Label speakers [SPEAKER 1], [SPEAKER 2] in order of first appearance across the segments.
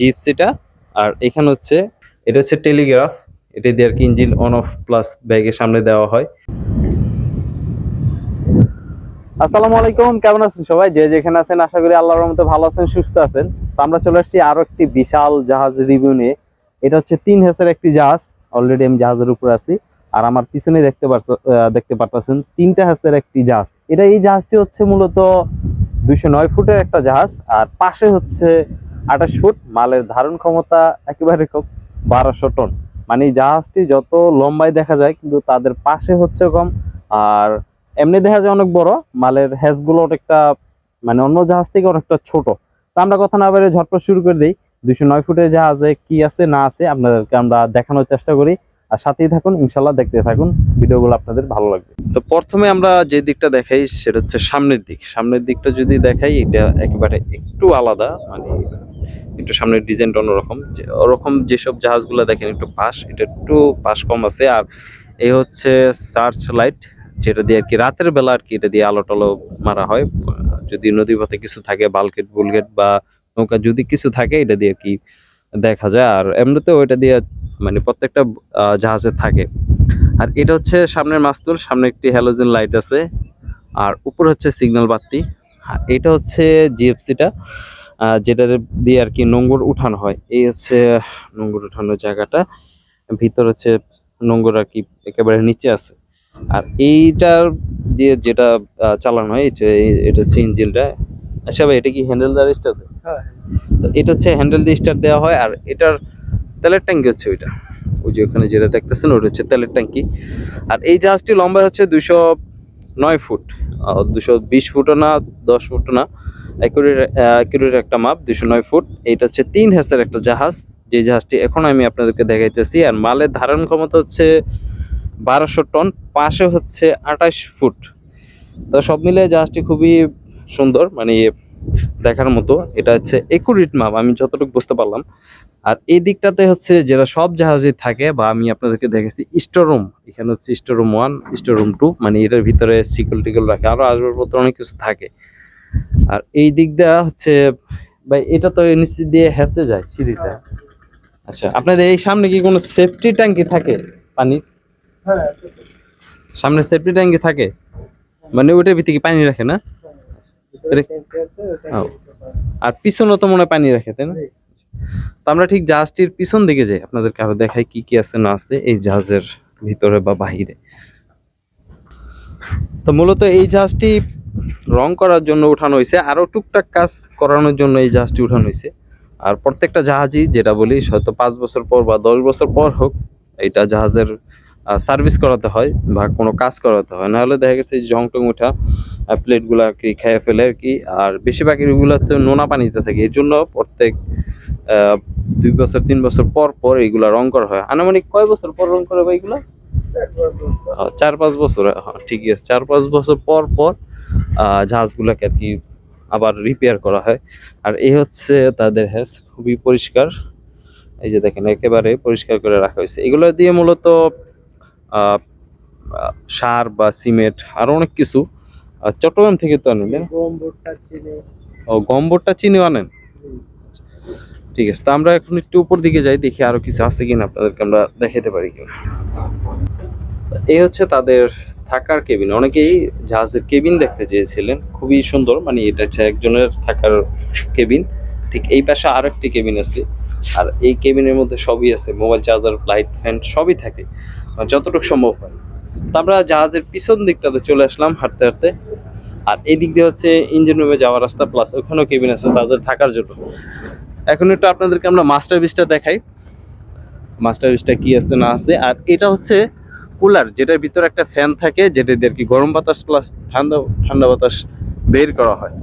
[SPEAKER 1] জিপসিটা আর এখানে হচ্ছে, এটা হচ্ছে টেলিগ্রাফ। এটা দিয়ে আর কি ইঞ্জিন অন অফ প্লাস ব্যাগের সামনে দেওয়া হয়। আসসালামু আলাইকুম, কেমন আছেন সবাই? যে যেখানে আছেন, আশা করি আল্লাহর রহমতে ভালো আছেন, সুস্থ আছেন। তো আমরা চলে আসছি আরও একটি বিশাল জাহাজ রিভিউ নিয়ে। এটা হচ্ছে তিন হেসের একটি জাহাজ। অলরেডি আমি জাহাজের উপরে আছি। আর আমার পিছনে দেখতে পারছ দেখতে পারতেছেন, তিনটা হেসের একটি জাহাজ। এটা এই জাহাজটি হচ্ছে মূলত দুইশো নয় ফুটের একটা জাহাজ। আর পাশে হচ্ছে আঠাশ ফুট, মালের ধারণ ক্ষমতা একেবারে খুব বারোশো টন। মানে জাহাজটি যত লম্বায় দেখা যায়, কিন্তু তাদের পাশে হচ্ছে কম। আর এমনি দেখা যায় অনেক বড়, মালের হ্যাজগুলো অনেকটা মানে অন্য জাহাজ থেকে অনেকটা ছোট। তো আমরা কথা না বেড়ে ঝটপট শুরু করে দিই। দুইশো নয় ফুটের জাহাজে কি আছে, না আছে, আপনাদেরকে আমরা দেখানোর চেষ্টা করি। আর সাথেই থাকুন, ইনশাল্লাহ দেখতে থাকুন। ভিডিওগুলো আপনাদের ভালো লাগবে। তো প্রথমে আমরা যে দিকটা দেখাই, সেটা হচ্ছে সামনের দিক। সামনের দিকটা যদি দেখাই, এটা একেবারে একটু আলাদা মানে একটু সামনের ডিজাইনটা অন্যরকম। ওরকম যেসব জাহাজগুলো দেখেন, একটু পাশ, এটা একটু পাশ কম আছে। আর এই হচ্ছে সার্চ লাইট যেটা দিয়ে আর কি রাতের বেলা আর কি এটা দিয়ে আলো টালো মারা হয়। যদি নদী পথে কিছু থাকে বালকেট বুলগেট বা নৌকা যদি কিছু থাকে, এটা দিয়ে কি দেখা যায়। আর এমনিতে ওইটা দিয়ে মানে প্রত্যেকটা জাহাজে থাকে। আর এটা হচ্ছে সামনের মাস্তুল, সামনে একটি হ্যালোজেন লাইট আছে। আর উপর হচ্ছে সিগন্যাল বাতি। এটা হচ্ছে জিএফসিটা যেটা দিয়ে আর কি নোংর উঠানো হয়। এই হচ্ছে নোংর উঠানোর জায়গাটা। ভিতর হচ্ছে নোংর আর কি একেবারে নিচে আছে। আর এইটার দিয়ে যেটা চালানো হয় এটা হচ্ছে ইঞ্জিনটা। আচ্ছা ভাই এটা কি হ্যান্ডেল দ্বারা স্টার্ট তো এটা হচ্ছে হ্যান্ডেল দিয়ে স্টার্ট দেওয়া হয় আর এটার তেলের ট্যাঙ্কি হচ্ছে ওইটা। ওই যে ওখানে যেটা দেখতেছেন ওটা হচ্ছে তেলের ট্যাঙ্কি। আর এই জাহাজটি লম্বা হচ্ছে দুশো নয় ফুট। দুশো বিশ ফুটও না দশ ফুটও না। একুরের একটা মাপ দুশো নয় ফুট। এইটা হচ্ছে তিন হ্যাসের একটা জাহাজ। যে জাহাজটি এখন আমি আপনাদেরকে দেখাইতেছি। আর মালের ধারণ ক্ষমতা হচ্ছে বারোশো টন, পাশে হচ্ছে আঠাশ ফুট। তো সব মিলে জাহাজটি খুবই সুন্দর মানে দেখার মতো। এটা হচ্ছে একুরিট মাপ, আমি যতটুকু বুঝতে পারলাম। আর এই দিকটাতে হচ্ছে যেটা সব জাহাজে থাকে, বা আমি আপনাদেরকে দেখেছি স্টোরুম এখানে হচ্ছে স্টোরুম ওয়ান স্টোরুম টু মানে এটার ভিতরে সিকল টিকল রাখে। আরও আসবাবপত্র অনেক কিছু থাকে। আর এই দিকটা হচ্ছে ভাই এটা তো নিচে দিয়ে হেসে যায় সিঁড়িটা আচ্ছা আপনাদের এই সামনে কি কোনো সেফটি ট্যাঙ্কি থাকে পানি সামনে সেফটি ট্যাঙ্কি থাকে? মানে ওটার ভিতরে কি পানি রাখে না? আর পিছনও তো মনে হয় পানি রাখে তাই না? তো আমরা ঠিক জাহাজটির পিছন দিকে যাই আপনাদেরকে আরও দেখাই কি কি আছে না আছে এই জাহাজের ভিতরে বা বাহিরে। তো মূলত এই জাহাজটি রং করার জন্য উঠানো হয়েছে আরও টুকটাক কাজ করানোর জন্য এই জাহাজটি উঠানো হয়েছে আর প্রত্যেকটা জাহাজই যেটা বলি হয়তো পাঁচ বছর পর বা দশ বছর পর হোক এটা জাহাজের সার্ভিস করাতে হয় বা কোনো কাজ করাতে হয়। নাহলে দেখা গেছে জং টং উঠা প্লেটগুলা আর কি খেয়ে ফেলে আর কি। আর বেশিরভাগ এগুলো তো নোনা পানিতে থাকে। এই জন্য প্রত্যেক দুই বছর তিন বছর পর পর এগুলা রং করা হয়। আনুমানিক কয় বছর পর রং করে ভাই এগুলা? চার পাঁচ বছর হ্যাঁ ঠিকই আছে। চার পাঁচ বছর পর পর জাহাজগুলোকে আর কি আবার রিপেয়ার করা হয়। আর এই হচ্ছে তাদের হ্যাস খুবই পরিষ্কার। এই যে দেখেন একেবারে পরিষ্কার করে রাখা হয়েছে। এগুলো দিয়ে মূলত সার বা সিমেন্ট আরও অনেক কিছু চট্টগ্রাম থেকে তো আনেন ও গম্বরটা চিনি আনেন? ঠিক আছে তো আমরা এখন একটু উপর দিকে যাই দেখি আরও কিছু আছে কিনা আপনাদেরকে আমরা দেখাতে পারি কিনা। এই হচ্ছে তাদের থাকার কেবিন। অনেকেই জাহাজের কেবিন দেখতে চেয়েছিলেন। খুবই সুন্দর মানে এটা হচ্ছে একজনের থাকার কেবিন। ঠিক এই পাশে আর একটি কেবিন আছে। আর এই কেবিনের মধ্যে সবই আছে, মোবাইল চার্জার, লাইট ফ্যান, সবই থাকে। মানে যতটুকু সম্ভব হয়। তো আমরা জাহাজের পিছন দিকটাতে চলে আসলাম হাঁটতে হাঁটতে। আর এই দিক দিয়ে হচ্ছে ইঞ্জিন রুমে যাওয়ার রাস্তা প্লাস ওখানেও কেবিন আছে তাদের থাকার জন্য। এখন একটু আপনাদেরকে আমরা মাস্টার বিচটা দেখাই। মাস্টার বিচটা কি আছে না আছে। আর এটা হচ্ছে কুলার, যেটার ভিতরে একটা ফ্যান থাকে, যেটা দিয়ে আর কি গরম বাতাস প্লাস ঠান্ডা ঠান্ডা বাতাস বের করা হয়।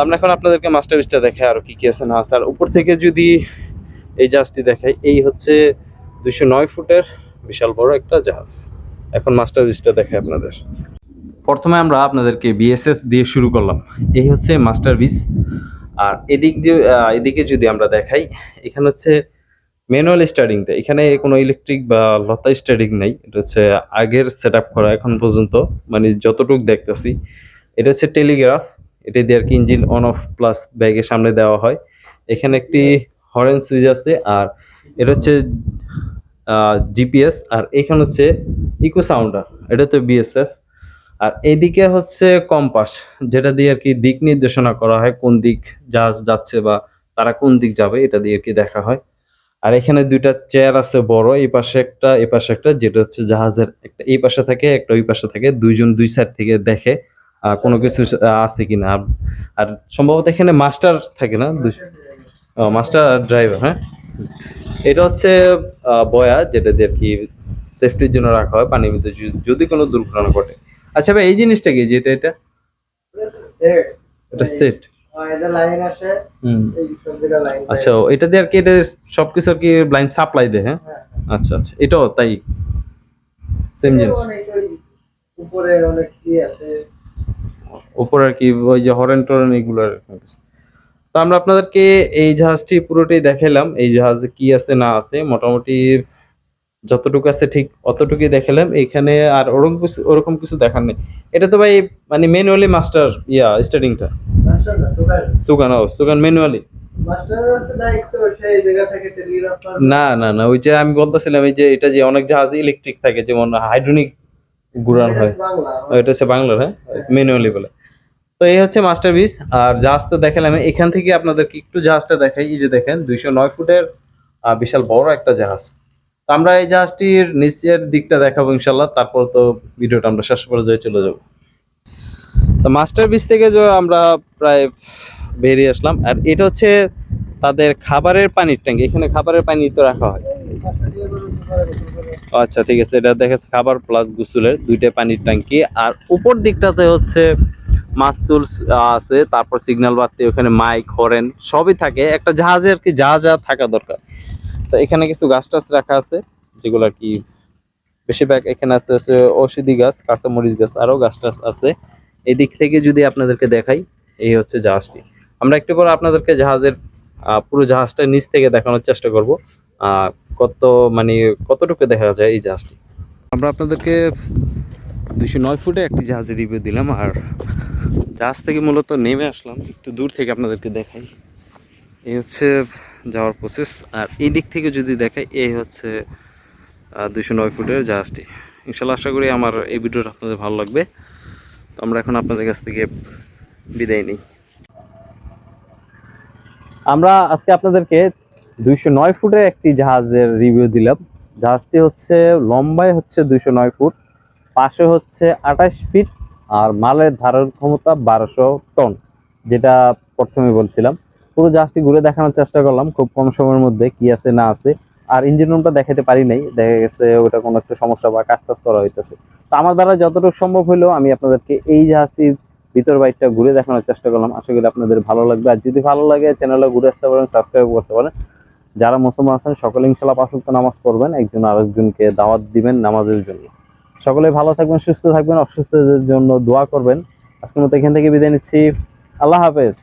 [SPEAKER 1] আমরা এখন আপনাদেরকে মাস্টার দেখাই আর কি কি আছে, না আছে। আর উপর থেকে যদি এই জাহাজটি দেখাই, এই হচ্ছে দুইশো নয় ফুটের বিশাল বড় একটা জাহাজ। এখন মাস্টার দেখাই আপনাদের। প্রথমে আমরা আপনাদেরকে বিএসএফ দিয়ে শুরু করলাম। এই হচ্ছে মাস্টার বিচ আর এদিক দিয়ে এদিকে যদি আমরা দেখাই, এখানে হচ্ছে ম্যানুয়াল স্টার্টিংটা এখানে কোনো ইলেকট্রিক বা লতা স্টার্টিং নেই। এটা হচ্ছে আগের সেট করা এখন পর্যন্ত। মানে যতটুকু দেখতেছি এটা হচ্ছে টেলিগ্রাফ এটা দিয়ে আর কি ইঞ্জিন অন অফ প্লাস ব্যাগের সামনে দেওয়া হয়। এখানে একটি হরেন সুইচ আছে আর এটা হচ্ছে জিপিএস আর এখানে হচ্ছে ইকো সাউন্ডার এটা তো বিএসএফ আর এইদিকে হচ্ছে কম্পাস যেটা দিয়ে আর কি দিক নির্দেশনা করা হয় কোন দিক জাহাজ যাচ্ছে বা তারা কোন দিক যাবে এটা দিয়ে আর কি দেখা হয়। আর এখানে দুইটা চেয়ার আছে বড় এই পাশে একটা এই পাশে একটা যেটা হচ্ছে জাহাজের একটা এই পাশে থাকে একটা ওই পাশে থাকে দুইজন দুই সাইড থেকে দেখে কোনো কিছু আছে কিনা। আর- আর সম্ভবত এখানে মাস্টার থাকে না? মাস্টার ড্রাইভার হ্যাঁ? এটা হচ্ছে বয়া যেটা দিয়ে আর কি সেফটির জন্য রাখা হয় পানির ভিতরে যদি- যদি কোনো দুর্ঘটনা ঘটে। আচ্ছা ভাই এই জিনিসটা কি? যেটা এটা? এটা সেট
[SPEAKER 2] লাইন লাইন
[SPEAKER 1] আচ্ছা এটা দিয়ে আর কি এটা সবকিছু আর কি ব্লাইন্ড সাপ্লাই দেয় হ্যাঁ? আচ্ছা আচ্ছা এটাও তাই? সেম জিনিস।
[SPEAKER 2] উপরে অনেক কি আছে।
[SPEAKER 1] উপর আর কি ওই যে হরেন টরেন এগুলো তো আমরা আপনাদেরকে এই জাহাজটি পুরোটাই দেখালাম এই জাহাজে কি আছে না আছে মোটামুটি যতটুকু আছে ঠিক অতটুকুই দেখালাম এখানে আর ওরকম কিছু ওরকম কিছু দেখার নেই। এটা তো ভাই মানে ম্যানুয়ালি মাস্টার ইয়া স্টার্টিংটা সুগান ও সুগান ম্যানুয়ালি
[SPEAKER 2] মাস্টার আছে দায়িত্ব সেই জায়গা থেকে টেলিগ্রাফার
[SPEAKER 1] না না না ওই যে আমি বলতেছিলাম এই যে এটা যে অনেক জাহাজ ইলেকট্রিক থাকে যেমন হাইড্রোনিক ঘুরান হয়। এটা হচ্ছে বাংলার হ্যাঁ? ম্যানুয়ালি বলে। তো এই হচ্ছে মাস্টার পিস আর জাহাজটা দেখালাম। এখান থেকে আপনাদেরকে একটু জাহাজটা দেখাই। এই যে দেখেন দুইশো নয় ফুটের বিশাল বড় একটা জাহাজ। তো আমরা এই জাহাজটির নিচের দিকটা দেখাবো ইনশাল্লাহ তারপর তো ভিডিওটা আমরা শেষ পর্যায়ে চলে যাব। তো মাস্টার পিস থেকে যে আমরা প্রায় বেরিয়ে আসলাম, আর এটা হচ্ছে তাদের খাবারের পানির ট্যাঙ্ক। এখানে খাবারের পানি তো রাখা হয়। আচ্ছা ঠিক আছে, এটা দেখা খাবার প্লাস গোসলের দুইটা পানির ট্যাঙ্কি। আর উপর দিকটাতে হচ্ছে মাছ মাস্তুল আছে, তারপর সিগন্যাল বাতি ওখানে মাইক হরেন সবই থাকে। একটা জাহাজে আর কি যা যা থাকা দরকার। তো এখানে কিছু গাছ টাছ রাখা আছে, যেগুলো কি বেশিরভাগ এখানে আছে হচ্ছে ঔষধি গাছ, কাঁচামরিচ গাছ, আরও গাছ টাছ আছে। এই দিক থেকে যদি আপনাদেরকে দেখাই, এই হচ্ছে জাহাজটি। আমরা একটু পর আপনাদেরকে জাহাজের পুরো জাহাজটা নিচ থেকে দেখানোর চেষ্টা করব। কত মানে কতটুকু দেখা যায় এই জাহাজটি? আমরা আপনাদেরকে দুশো নয় ফুটে একটি জাহাজের রিভিউ দিলাম আর জাহাজ থেকে মূলত নেমে আসলাম। একটু দূর থেকে আপনাদেরকে দেখাই। এই হচ্ছে যাওয়ার প্রসেস আর এই দিক থেকে যদি দেখাই, এই হচ্ছে দুশো নয় ফুটের জাহাজটি। ইনশাল্লাহ আশা করি আমার এই ভিডিওটা আপনাদের ভালো লাগবে। আমরা এখন আপনাদের কাছ থেকে বিদায় নিই। আমরা আজকে আপনাদেরকে দুইশো নয় ফুটের একটি জাহাজের রিভিউ দিলাম। জাহাজটি হচ্ছে, লম্বায় হচ্ছে দুইশো নয় ফুট, পাশে হচ্ছে আঠাশ ফিট, আর মালের ধারণ ক্ষমতা বারোশো টন, যেটা প্রথমে বলছিলাম। পুরো জাহাজটি ঘুরে দেখানোর চেষ্টা করলাম, খুব কম সময়ের মধ্যে কি আছে না আছে। আর ইঞ্জিন রুমটা দেখাতে পারি নাই। দেখা গেছে ওটা কোনো একটা সমস্যা বা কাজ টাজ করা হইতেছে। তো আমার দ্বারা যতটুকু সম্ভব হলো আমি আপনাদেরকে এই জাহাজটির ভিতর বাইকটা ঘুরে দেখানোর চেষ্টা করলাম। আশা করি আপনাদের ভালো লাগবে। আর যদি ভালো লাগে চ্যানেলে ঘুরে আসতে পারেন সাবস্ক্রাইব করতে পারেন। যারা মুসলমান আছেন, সকলে ইনশাল্লাহ পাঁচ নামাজ পড়বেন, একজন আরেকজনকে দাওয়াত দিবেন নামাজের জন্য। সকলে ভালো থাকবেন, সুস্থ থাকবেন, অসুস্থদের জন্য দোয়া করবেন। আজকের মতো এখান থেকে বিদায় নিচ্ছি। আল্লাহ হাফেজ।